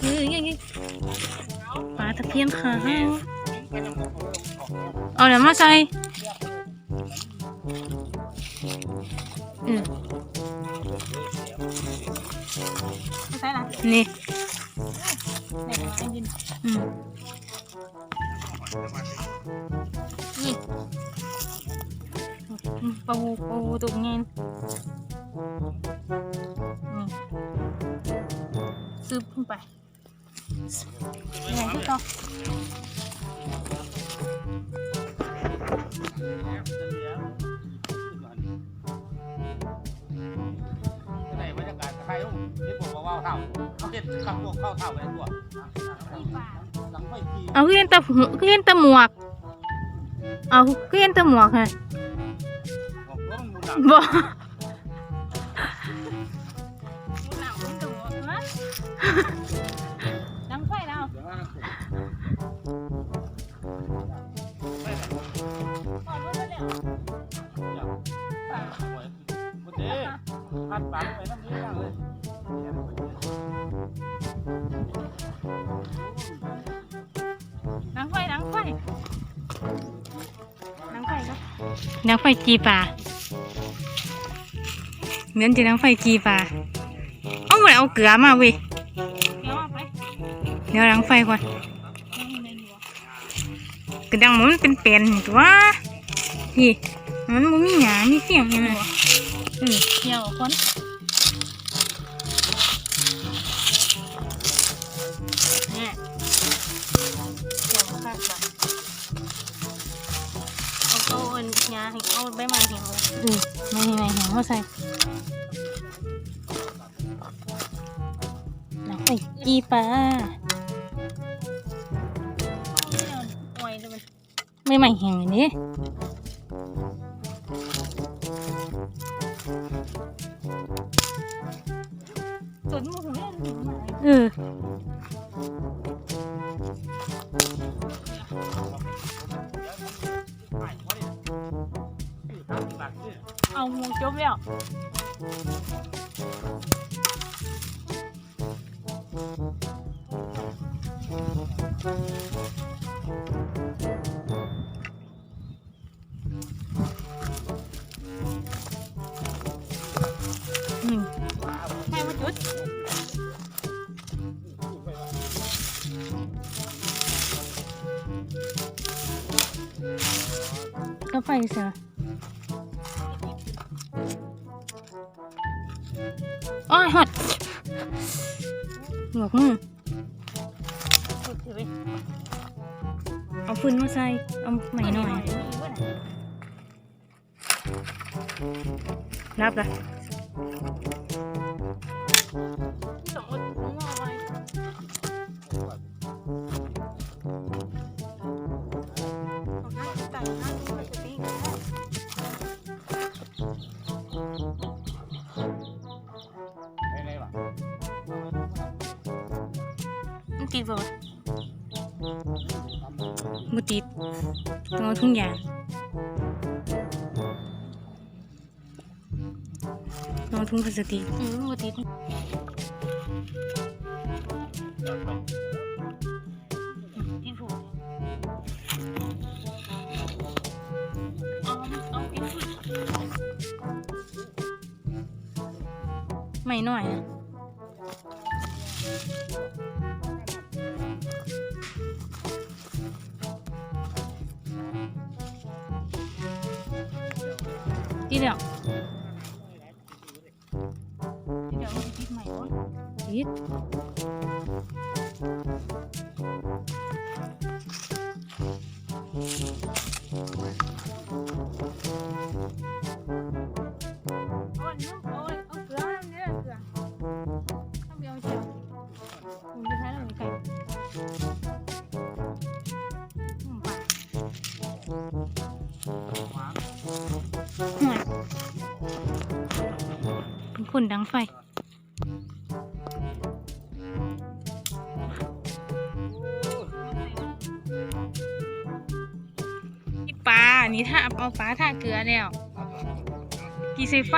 เฮ้ยเฮ้ยเฮ้ยปลาตะเพียนขาวเอาเดี๋ยวมาใส่นี่นี่ปูปูตุกเงินนี่ ซึบขึ้นไปยังไงที่ต่อไหนบรรยากาศใครที่ผมบอกว่าเท่าเขาเห็นคำพวกเข้าเท่าไปตัวหลังไฟทีเอาขึ้นตะหูขึ้นตะหมวก เอาขึ้นตะหมวกไงบอก ก่อนว่าจะเนี่ยอย่างป่าหวยมันเด้พัดปากไปน้ำนี้ยังเลยดังไฟดังไฟดังไฟก็นังไฟจีปลาเหมือนจะนังไฟจีปลาเอาเหมือนเอาเกลือมาเว้ยเดี๋ยวเอาไปเดี๋ยวนังไฟก่อนยังอยู่ในหัว กระดังมันเป็นเป็นๆตัวพี่มันบ่มีหยามีเสียงยังไงเออเดี๋ยวคนเนี่ยเดี๋ยวข้าก่อนเอาเอาอันยาเอาใบไม้เหี่ยวเออไม่ไม่ไม่หัวมาใส่นังไฟจีปลา ไม่ใหม่แห้งเลยนี่สนหมูเล่นหมูหมาเออเอาหมูจบแล้ว ก็ไฟเสืออ้อยฮอดหมวกมือจุดถือไปเอาฟืนมาใส่ เอาใหม่หน่อยรับละ ติดบ่วะบ่ติดต้องเอาทุ่งยางต้องเอาทุ่งพลาสติกอืมหมูติดที่ผูกเอาเอาที่ผูกใหม่หน่อยนะ ติดเอาอันนู้นเอาอันเอาเกลืออันนี้เกลือต้องไปเอาเจียวมึงจะใช้แล้วมีไก่อืมป่าห่วยเป็นคนดังไฟ นี่ถ้าเอาปลาท่าเกลือแล้ว กี่ใส่ไฟ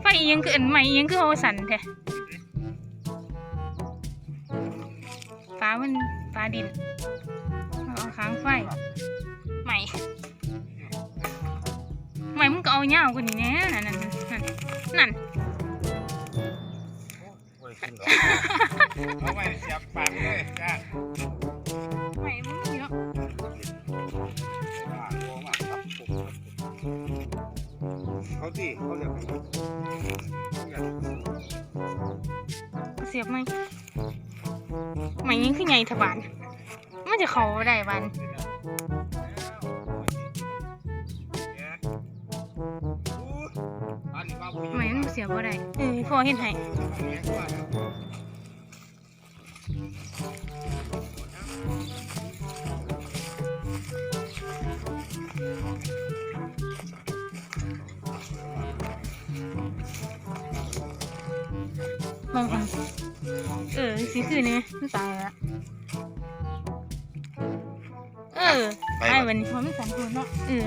ไฟอิหยังคืออันใหม่อิหยังคือโฮสันแท้ลามันปลาดินเอาค้างไฟใหม่ใหม่มึงก็เอาเงาวกว่านี้แน่นั่นนั่นนั่นนั่นโอ้ยขึ้นดอกเอาไว้เสียบปากเลยจ้า เขาเรียกเขาเสียบไหมใหม่ยิงขึ้นใหญ่ทบานมันจะเขาได้บานใหม่มันเสียบบ่ได้เออพอเห็นให้ มองอันเออสีคือนี่มันตายละเออไอ้วันนี้พอไม่สันคนเนาะเออ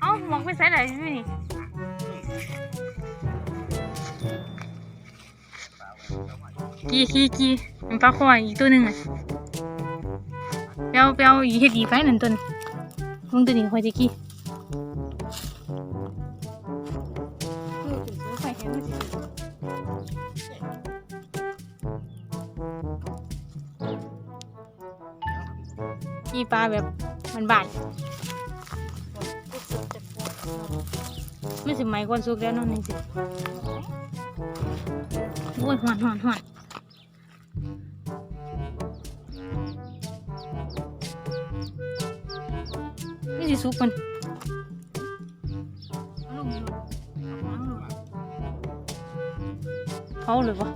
เอ้ามองไปใส่ไหนอยู่นี่กีกีกีมันปลาคอยอีกตัวหนึ่งอะเปียวเปียวอีเห็ดอีไฟนั่นตัวนึงมึงตัวนี้คอยจะกี้ กีปลาแบบมันบานไม่สิไหมก่อนสุกแล้วเนอนนี่สิโอ้ยหอนหอนหอนนี่สิสุกก่อน เขาเลยปะ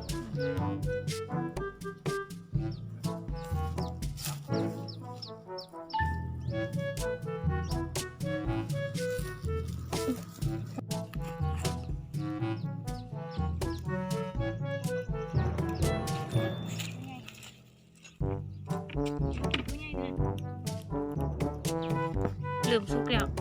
เริ่มสุกแล้ว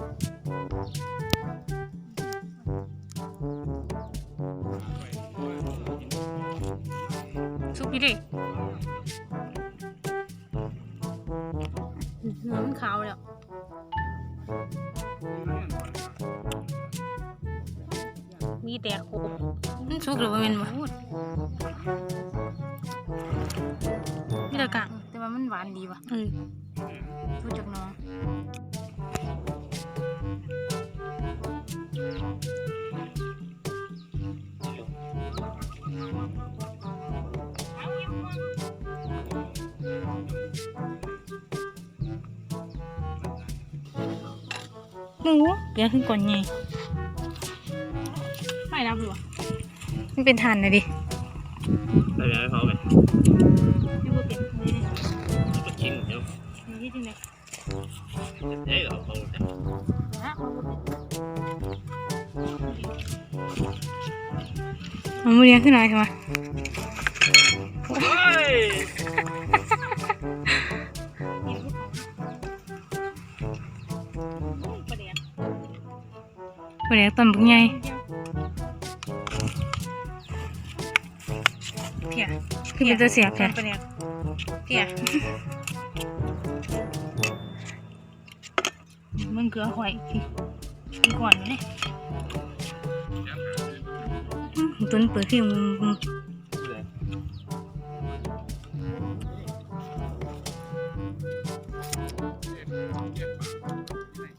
มีแต่โคกมันสุกหรือว่ามันบ่มีแต่กะแต่ว่ามันหวานดีว่ะเออรู้จักเน้องหมูเดี๋ยวขึ้นก่อนไง ไม่รับหรอมันเป็นทานนะดิได้ไหมเขาไหมไม่พูดเป็นนี่ก็ชิงเดี๋ยวนี่ที่ไหนเอ้ยเขาเขาฮะเอามือเลี้ยงขึ้นหน่อยใช่ไหมเฮ้ยประเดี๋ยวตอนบุกใหญ่ เพียคือเป็นตัวเสียบแค่เพียมันเกลือหอยสิกินก่อนไหมเนี่ยอืมต้นเปิดที่มึงมึง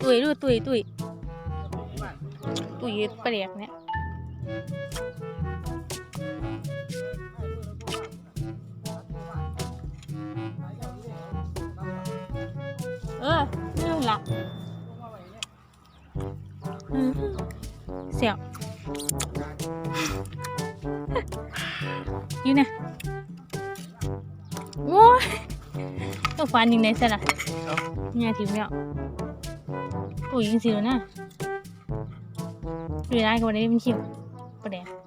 ตุยดูตุยตุยตุยปลาแดกเนี่ย หลับอืมเสียบอยู่นี่ยโว้ยตัวฟันยิงในสระละเนี่ยทีมเนี่ยโอ้ยยิงสิแล้วนะดูได้ก็ไม่ได้เป็นคิวประเดี๋ยว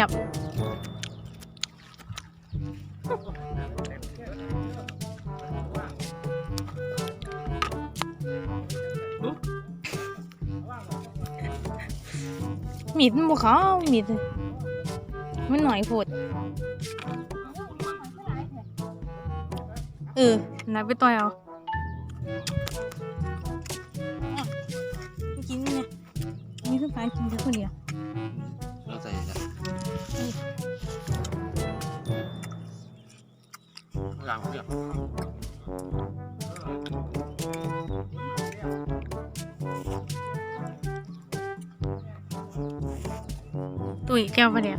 เสียบมีดมันบ่เขามีดมันหน่อยโพดเออนับไปต่อยเอากินเนี่นะนี่คือการกินแค่คนเดียว ใส่จ้ะอย่างเดียวตุ้ยแก้วปะเนี่ย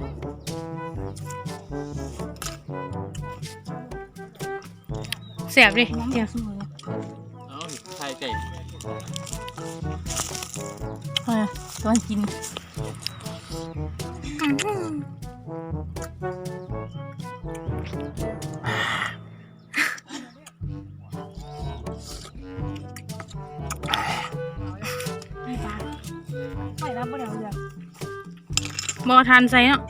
เสียบดิเจียวเอาใส่ไก่เออตอนกินไม่ปลาไม่รั บบ่เดี๋ยวเดี๋ยวบอทานใส่เนาะ